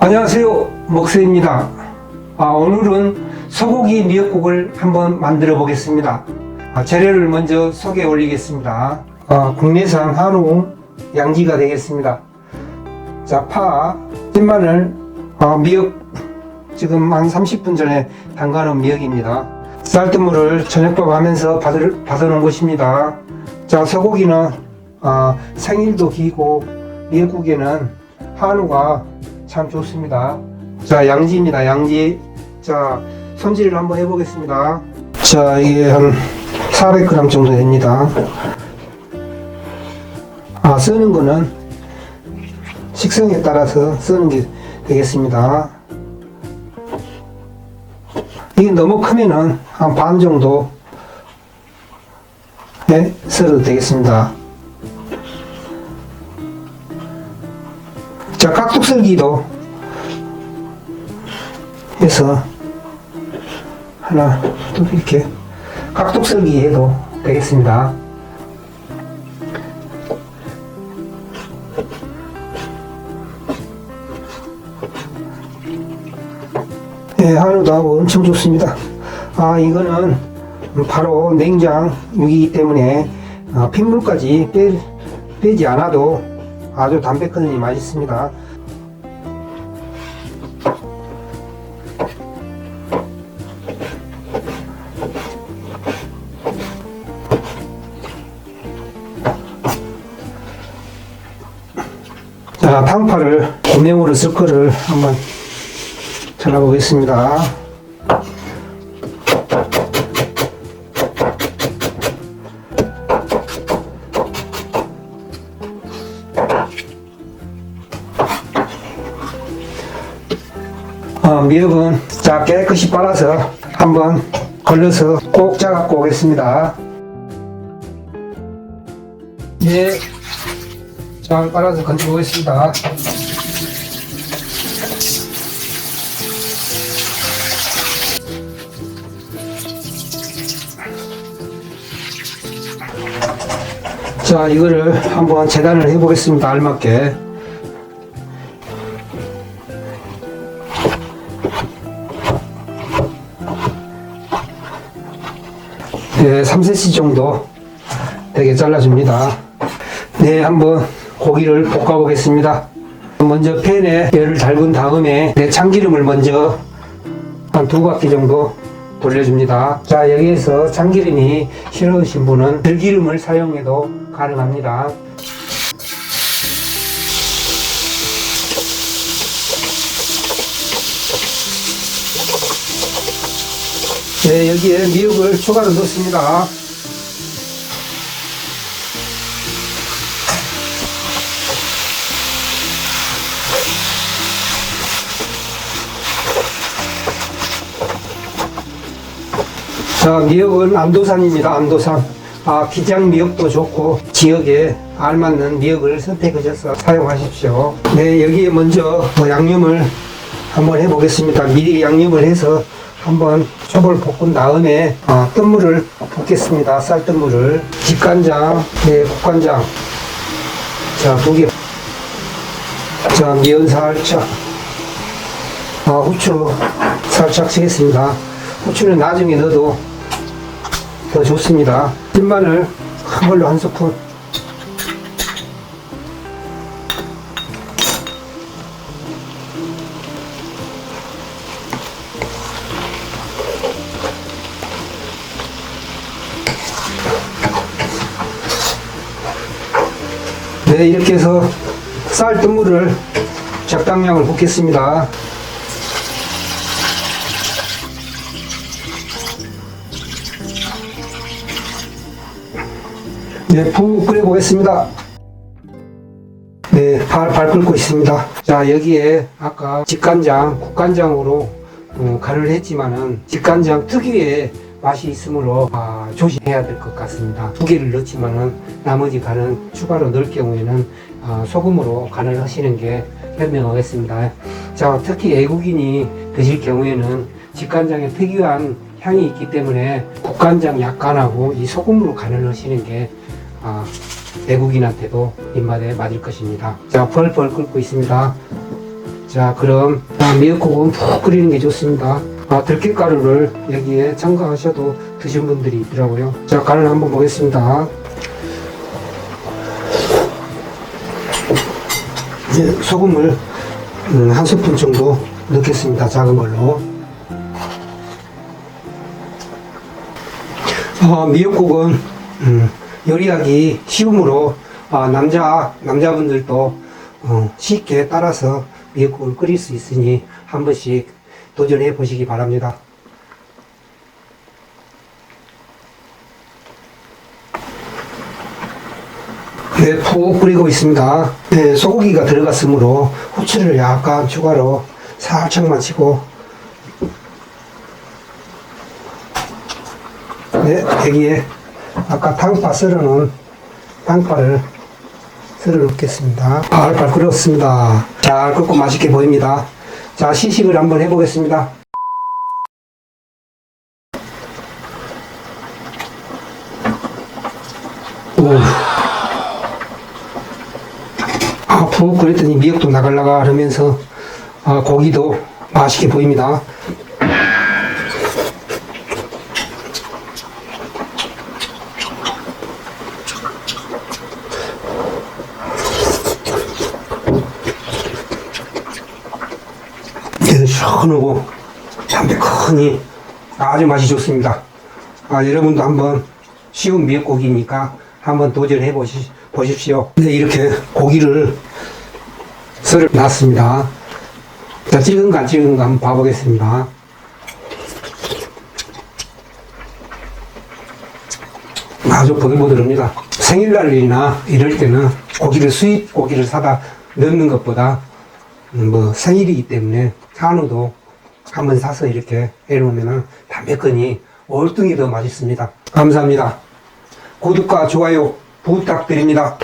안녕하세요 목세입니다. 아, 오늘은 소고기 미역국을 한번 만들어 보겠습니다. 아, 재료를 먼저 소개 올리겠습니다. 아, 국내산 한우 양지가 되겠습니다. 자 파 찐마늘 아, 미역 지금 한 30분 전에 담가놓은 미역입니다. 쌀뜨물을 저녁밥 하면서 받아, 받아놓은 것입니다. 자 소고기는 아, 생일도 기고 미역국에는 한우가 참 좋습니다. 자, 양지입니다. 양지. 자, 손질을 한번 해보겠습니다. 자, 이게 한 400g 정도 됩니다. 아, 쓰는 거는 식성에 따라서 쓰는 게 되겠습니다. 이게 너무 크면은 한 반 정도 네, 썰어도 되겠습니다. 자, 깍둑썰기도 해서 하나, 둘 이렇게 깍둑썰기 해도 되겠습니다. 예, 한우도 하고 엄청 좋습니다. 아, 이거는 바로 냉장 육이기 때문에 아, 핏물까지 빼, 빼지 않아도 아주 담백하니 맛있습니다. 자, 탕파를 고명으로 쓸 거를 한번 잘라보겠습니다. 미역은 자 깨끗이 빨아서 한번 걸러서 꼭 짜갖고 오겠습니다. 예, 잘 빨아서 건져 오겠습니다. 자, 이거를 한번 재단을 해 보겠습니다. 알맞게. 네, 3cm 정도 되게 잘라줍니다. 네, 한번 고기를 볶아 보겠습니다. 먼저 팬에 열을 달군 다음에 네, 참기름을 먼저 한 두 바퀴 정도 돌려줍니다. 자, 여기에서 참기름이 싫으신 분은 들기름을 사용해도 가능합니다. 네, 여기에 미역을 추가로 넣습니다. 자, 미역은 안도산입니다. 안도산. 아, 기장 미역도 좋고 지역에 알맞는 미역을 선택하셔서 사용하십시오. 네, 여기에 먼저 뭐 양념을 한번 해보겠습니다. 미리 양념을 해서 한번 초벌 볶은 다음에 아, 뜬물을 붓겠습니다. 쌀뜨물을 직간장, 네, 국간장 자, 두 개. 자, 미연 살짝 아, 후추 살짝 치겠습니다. 후추는 나중에 넣어도 더 좋습니다. 찐마늘 한 걸로 한 스푼. 네, 이렇게 해서 쌀 뜬물을 적당량을 붓겠습니다. 네, 푹 끓여보겠습니다. 네, 발, 발 끓고 있습니다. 자, 여기에 아까 직간장, 국간장으로 어, 간을 했지만은 직간장 특유의 맛이 있으므로 아, 조심해야 될 것 같습니다. 두 개를 넣지만은 나머지 간은 추가로 넣을 경우에는 아, 소금으로 간을 하시는 게 현명하겠습니다. 자, 특히 외국인이 드실 경우에는 직간장에 특유한 향이 있기 때문에 국간장 약간하고 이 소금으로 간을 하시는 게 아, 외국인한테도 입맛에 맞을 것입니다. 자, 펄펄 끓고 있습니다. 자, 그럼 아, 미역국은 푹 끓이는 게 좋습니다. 아, 들깨가루를 여기에 첨가하셔도 드신 분들이 있더라고요. 자, 간을 한번 보겠습니다. 이제 소금을 음, 한 스푼 정도 넣겠습니다. 작은 걸로. 어, 미역국은 음, 요리하기 쉬우므로 아, 남자 남자분들도 어, 쉽게 따라서 미역국을 끓일 수 있으니 한 번씩 도전해 보시기 바랍니다. 네, 푹 끓이고 있습니다. 네, 소고기가 들어갔으므로 후추를 약간 추가로 살짝만 치고 네, 여기에 아까 당파 썰어놓은 당파를 썰어 놓겠습니다. 팔팔 끓었습니다. 잘 끓고 맛있게 보입니다. 자, 시식을 한번 해보겠습니다. 오. 아, 푹 끓였더니 미역도 나갈라가 하면서 아, 고기도 맛있게 보입니다. 네, 시원하고 담백하니 아주 맛이 좋습니다. 아, 여러분도 한번 쉬운 미역국이니까 한번 도전해 보십시오. 네, 이렇게 고기를 썰어 놨습니다. 자, 찍은가 안 찍은가 한번 봐보겠습니다. 아주 보들보들합니다. 생일날이나 이럴 때는 고기를 수입 고기를 사다 넣는 것보다 음, 뭐 생일이기 때문에 한우도 한번 사서 이렇게 해놓으면 담백하니 월등히 더 맛있습니다. 감사합니다. 구독과 좋아요 부탁드립니다.